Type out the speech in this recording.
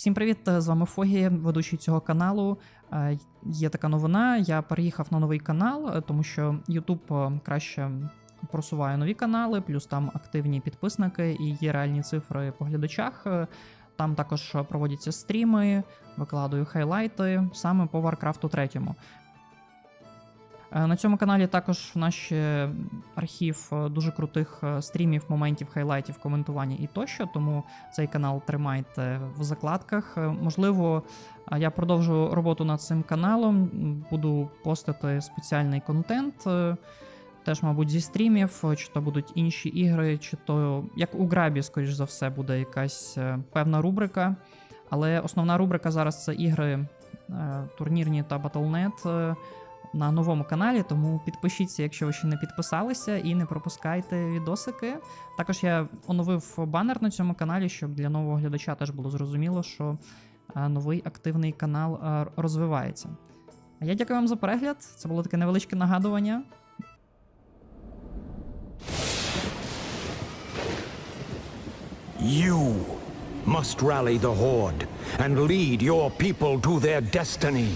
Всім привіт! З вами Фогі, ведучий цього каналу. Е, Є така новина. Я переїхав на новий канал, е, тому що YouTube е, краще просуває нові канали, плюс там активні підписники і є реальні цифри по глядачах. Е, Там також проводяться стріми, викладаю хайлайти саме по Варкрафту 3. Е, На цьому каналі також в нас ще архів е, дуже крутих е, стрімів, моментів, хайлайтів, коментування і тощо. Тому цей канал тримайте в закладках. Е, Можливо, е, я продовжу роботу над цим каналом, буду постити спеціальний контент. е, Теж, мабуть, зі стрімів, е, чи то будуть інші ігри, чи то як у Грабі, скоріш за все, буде якась е, певна рубрика. Але основна рубрика зараз це ігри е, турнірні та е, на новому каналі, тому підпишіться, якщо ви ще не підписалися, і не пропускайте відосики. Також я оновив банер на цьому каналі, щоб для нового глядача теж було зрозуміло, що е, новий активний канал е, розвивається. Я дякую вам за перегляд. Це було таке невеличке нагадування. You must rally the Horde and lead your people to their destiny.